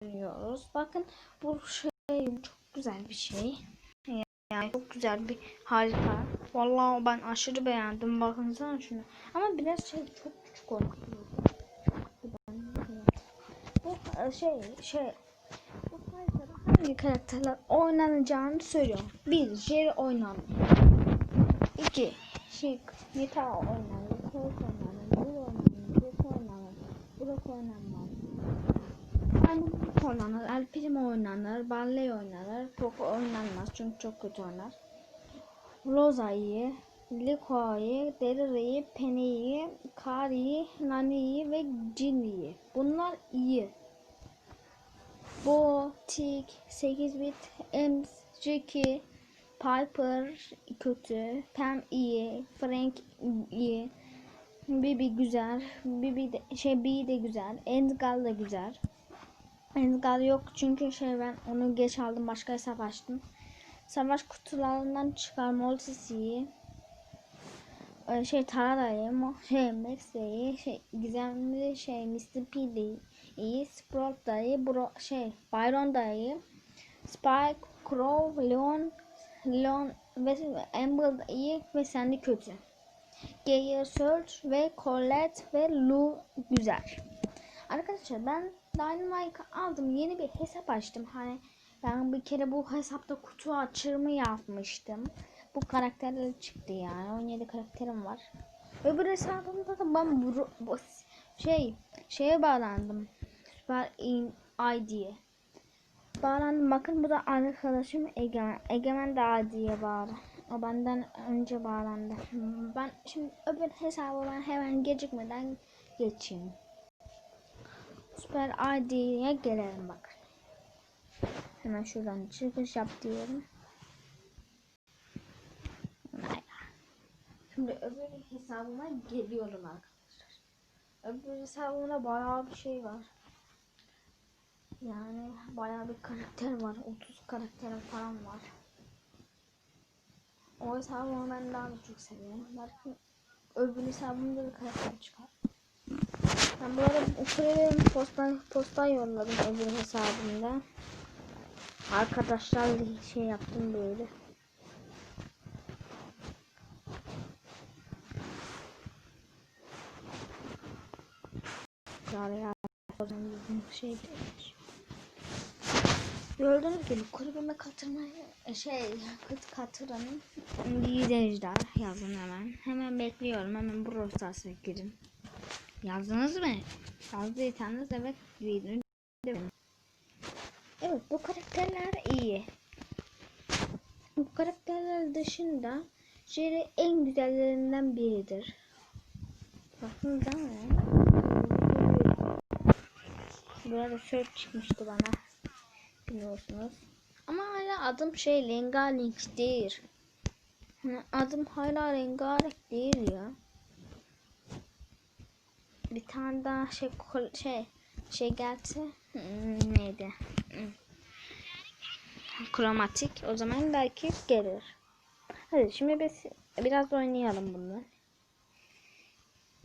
görüyoruz. Bakın bu şey çok güzel bir şey. Yani çok güzel bir harika. Vallahi ben aşırı beğendim. Bakın şunu. Ama biraz şey çok küçük olmuş. Bu e, şey şey bu hangi karakterler oynanacağını söylüyorum. Bir, Jerry oynanır. İki, şey, Nita oynanır. Colt oynanır. Bull oynanır. Brock oynanır. Brock oynanmaz. Armut oynanır. El Primo oynanır. Barley oynanır. Poco oynanmaz çünkü çok kötü oynar. Rosa'yı, Lico'yu, Derire'yi, Penny'yi, Kari'yi, Nani'yi ve Ginny'yi. Bunlar iyi. Bo, Tick, 8 bit, Ems, Jackie, Piper kötü, Pam iyi, Frank iyi, Bibi güzel, Bibi de, şey Bee de güzel, Endgal da güzel. Endgal yok çünkü şey ben onu geç aldım başka hesap açtım. Savaş kutularından çıkar Moltis iyi. Ee, Şey Tarada'yı, Mo- şey Max'yi, şey gizemli şey Mr. P de iyi, Sprout da iyi, Bro, şey Byron da iyi. Spike, Crow, Leon, Leon ve Amber iyi ve Sandy kötü. Gale, Search ve Colette ve Lou güzel. Arkadaşlar ben Dynamite aldım. Yeni bir hesap açtım. Hani ben bir kere bu hesapta kutu açırımı yapmıştım. Bu karakterler çıktı yani. 17 karakterim var. Öbür hesabımda da ben bu, bu şey şeye bağlandım. Süper ID'ye. Bağlandım. Bakın bu da arkadaşım Egemen. Egemen de ID'ye bağlı. O benden önce bağlandı. Ben şimdi öbür hesabı ben hemen gecikmeden geçeyim. Süper ID'ye gelelim bak. Hemen şuradan çıkış yap diyelim. Şimdi öbür hesabıma geliyorum arkadaşlar. Öbür hesabımda bayağı bir şey var. Yani bayağı bir karakter var. 30 karakter falan var. O hesabımı ben daha da çok seviyorum. Belki öbür hesabımda da karakter çıkar. Ben bu arada ukulele posta, posta yolladım öbür hesabımda. Arkadaşlarla şey yaptım böyle. Yani ya şey demiş. Gördüğünüz gibi kulübüme katılmayı şey kıt katıranın lider yazın hemen. Hemen bekliyorum. Hemen bu rostası girin. Yazdınız mı? Yazdıysanız evet videonun Evet bu karakterler iyi. Bu karakterler dışında Jerry en güzellerinden biridir. Bakın mi? Burada search çıkmıştı bana. Biliyorsunuz. Ama hala adım şey Lengalink değil. Adım hala Lengalink değil ya. Bir tane daha şey şey şey gelse hmm, neydi? Hmm. Kromatik. O zaman belki gelir. Hadi şimdi biz biraz oynayalım bunu.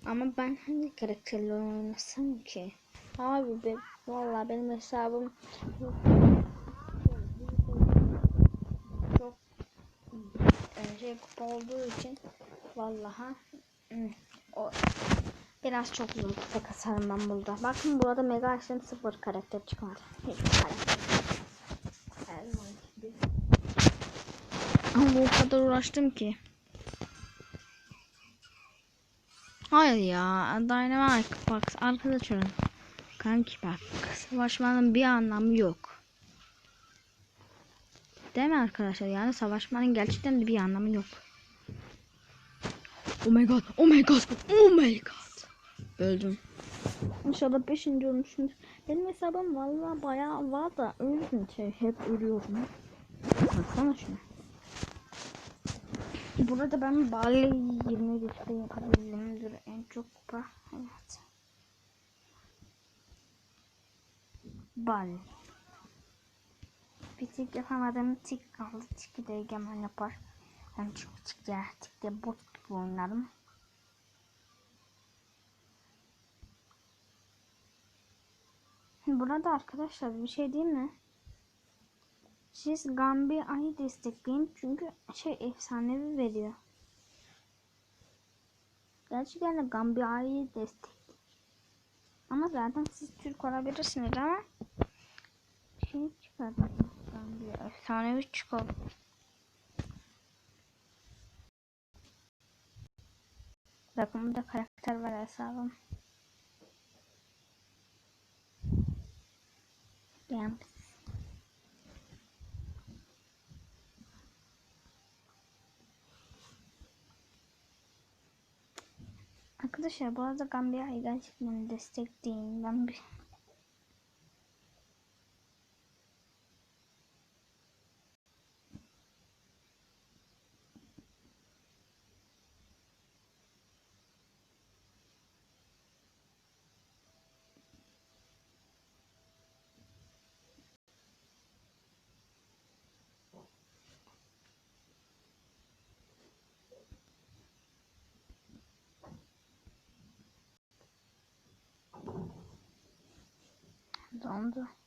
Ama ben hangi karakterle oynasam ki? Abi be, vallahi benim hesabım çok e, şey kupa olduğu için vallahi hmm, biraz çok zor kupa kasarım ben burada. Bakın burada mega açtım sıfır karakter çıkmadı. Hiçbir karakter. Ama o kadar uğraştım ki. Hayır ya. Dynamite bak arkadaşlarım. Kanki bak. Savaşmanın bir anlamı yok. Değil mi arkadaşlar? Yani savaşmanın gerçekten de bir anlamı yok. Oh my god. Oh my god. Oh my god. Öldüm. İnşallah 5. olmuşsunuz. Benim hesabım valla bayağı var da öldüm şey hep ölüyorum. Baksana şuna. Burada ben Bali 20 güçte yapabildiğimdir en çok kupa. Evet. Bali. Bir tek yapamadım tik kaldı. Tiki de egemen yapar. Ben çok tik ya. Tik de bot gibi oynarım. Burada arkadaşlar bir şey değil mi? Siz Gambia'yı destekleyin çünkü şey efsanevi veriyor. Gerçekten de Gambia'yı destek. Ama zaten siz Türk olabilirsiniz ama şey çıkardım. Gambia efsanevi çıkalım. Bakın burada karakter var hesabım. Games. Arkadaşlar bu arada Gambia'yı gerçekten destekleyin. Ben bir dondu. Arkadaşlar